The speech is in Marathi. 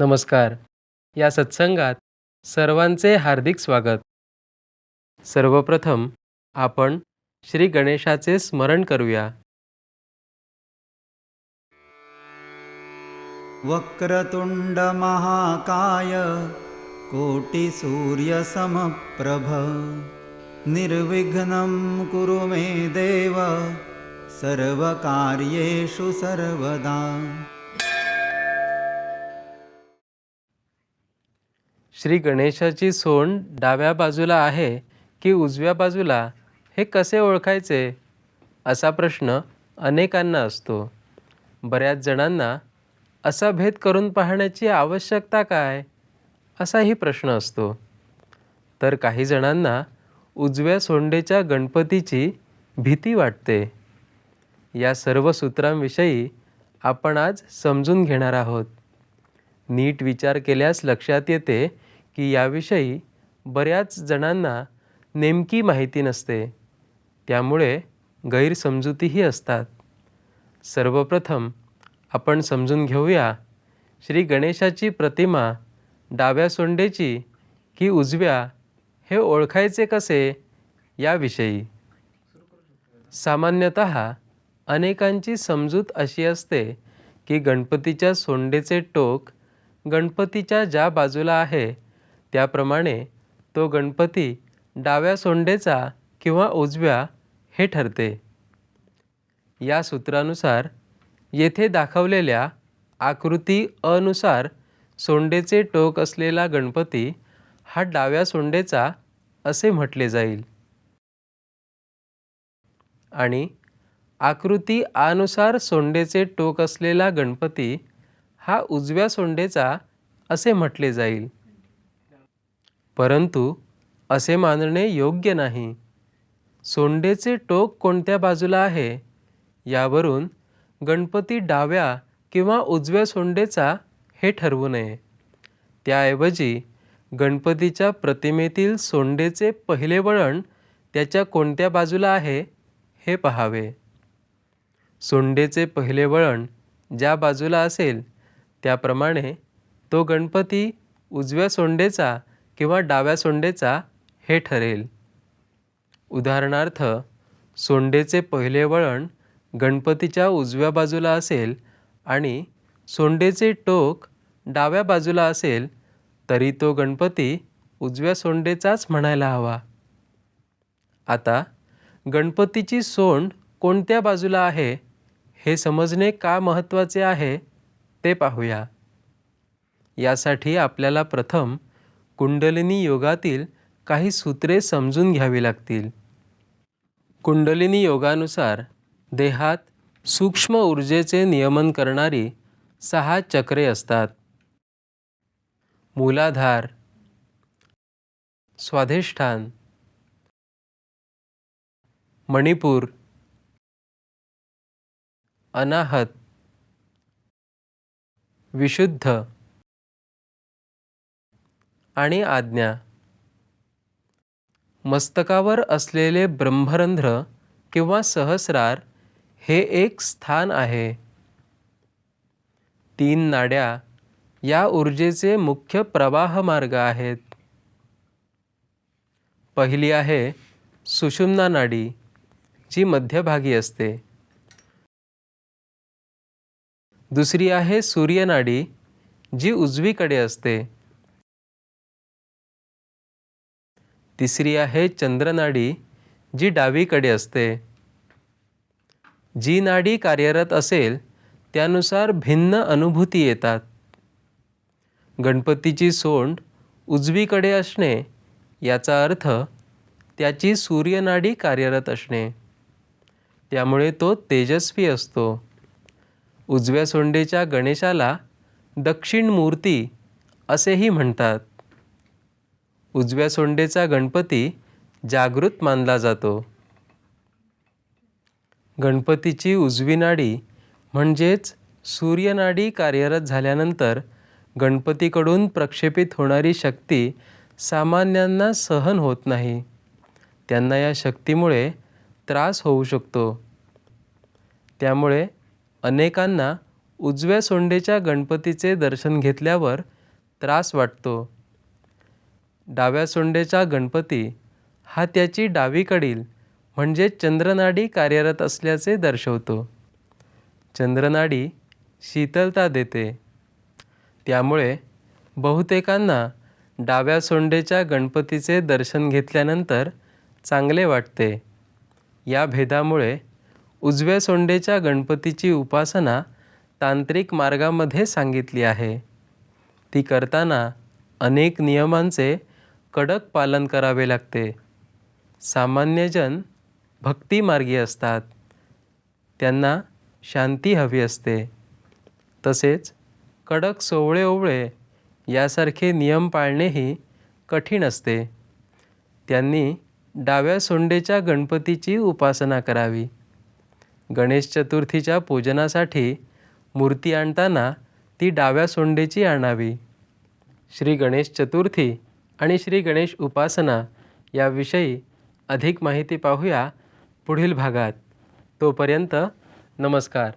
नमस्कार. या सत्संगात सर्वांचे हार्दिक स्वागत. सर्वप्रथम आपण श्री गणेशाचे स्मरण करूया. वक्रतुण्डमहाकाय कोटिसूर्यसमप्रभ निर्विघ्नं कुरु मे देव सर्वकार्येषु सर्वदा. श्री गणेशाची सोंड डाव्या बाजूला आहे की उजव्या बाजूला हे कसे ओळखायचे? असा प्रश्न अनेकांना असतो. बऱ्याच जणांना असा भेद करून पाहण्याची आवश्यकता काय? असाही प्रश्न असतो. तर काही जणांना उजव्या सोंडेच्या गणपतीची भीती वाटते. या सर्व सूत्रांविषयी आपण आज समजून घेणार आहोत. नीट विचार केल्यास लक्षात येते की याविषयी बऱ्याच जणांना नेमकी माहिती नसते. त्यामुळे गैरसमजुतीही असतात. सर्वप्रथम आपण समजून घेऊया श्री गणेशाची प्रतिमा डाव्या सोंडेची की उजव्या हे ओळखायचे कसे याविषयी. सामान्यतः अनेकांची समजूत अशी असते की गणपतीच्या सोंडेचे टोक गणपतीच्या ज्या बाजूला आहे त्याप्रमाणे तो गणपती डाव्या सोंडेचा किंवा उजव्या हे ठरते. या सूत्रानुसार येथे दाखवलेल्या आकृती अनुसार सोंडेचे टोक असलेला गणपती हा डाव्या सोंडेचा असे म्हटले जाईल. आणि आकृती अनुसार सोंडेचे टोक असलेला गणपती हा उजव्या सोंडेचा असे म्हटले जाईल. परंतु असे मानणे योग्य नाही. सोंडेचे टोक कोणत्या बाजूला आहे? यावरून गणपती डाव्या किंवा उजव्या सोंडेचा हे ठरवू नये. त्याऐवजी गणपतीच्या प्रतिमेतील सोंडेचे पहिले वळण त्याच्या कोणत्या बाजूला आहे हे पहावे. सोंडेचे पहिले वळण ज्या बाजूला असेल त्याप्रमाणे तो गणपती उजव्या सोंडेचा किंवा डाव्या सोंडेचा हे ठरेल. उदाहरणार्थ सोंडेचे पहिले वळण गणपतीच्या उजव्या बाजूला असेल आणि सोंडेचे टोक डाव्या बाजूला असेल तरी तो गणपती उजव्या सोंडेचाच म्हणायला हवा. आता गणपतीची सोंड कोणत्या बाजूला आहे हे समजणे का महत्त्वाचे आहे ते पाहूया. यासाठी आपल्याला प्रथम कुंडलिनी योगातील काही सूत्रे समजून घ्यावी लागतील. कुंडलिनी योगानुसार देहात सूक्ष्म ऊर्जेचे नियमन करणारी सहा चक्रे असतात. मूलाधार स्वाधिष्ठान मणिपूर अनाहत विशुद्ध. आणि आज्ञा. मस्तकावर असलेले ब्रह्मरंध्र किंवा सहस्रार हे एक स्थान आहे. तीन नाड्या या ऊर्जेचे मुख्य प्रवाह मार्ग आहेत. पहिली आहे सुषुम्ना नाडी जी मध्यभागी असते. दुसरी आहे सूर्यनाडी जी उजवीकडे असते. तिसरी आहे चंद्रनाडी जी डावीकडे असते. जी नाडी कार्यरत असेल त्यानुसार भिन्न अनुभूती येतात. गणपतीची सोंड उजवीकडे असणे याचा अर्थ त्याची सूर्यनाडी कार्यरत असणे. त्यामुळे तो तेजस्वी असतो. उजव्या सोंडेच्या गणेशाला दक्षिण मूर्ती असेही म्हणतात. उजव्या सोंडेचा गणपती जागृत मानला जातो. गणपतीची उजवी नाडी म्हणजेच सूर्यनाडी कार्यरत झाल्यानंतर गणपतीकडून प्रक्षेपित होणारी शक्ती सामान्यांना सहन होत नाही. त्यांना या शक्तीमुळे त्रास होऊ शकतो. त्यामुळे अनेकांना उजव्या सोंडेच्या गणपतीचे दर्शन घेतल्यावर त्रास वाटतो. डाव्या सोंडेचा गणपती हा त्याची डावीकडील म्हणजे चंद्रनाडी कार्यरत असल्याचे दर्शवतो. चंद्रनाडी शीतलता देते. त्यामुळे बहुतेकांना डाव्या सोंडेच्या गणपतीचे दर्शन घेतल्यानंतर चांगले वाटते. या भेदामुळे उजव्या सोंडेच्या गणपतीची उपासना तांत्रिक मार्गामध्ये सांगितली आहे. ती करताना अनेक नियमांचे कडक पालन करावे लागते. सामान्यजन भक्तिमार्गी असतात. त्यांना शांती हवी असते. तसेच कडक सोवळे ओवळे यासारखे नियम पाळणेही कठीण असते. त्यांनी डाव्या सोंडेच्या गणपतीची उपासना करावी. गणेश चतुर्थीच्या पूजनासाठी मूर्ती आणताना ती डाव्या सोंडेची आणावी. श्री गणेश चतुर्थी आणि श्री गणेश उपासना याविषयी अधिक माहिती पाहूया पुढील भागात. तोपर्यंत नमस्कार.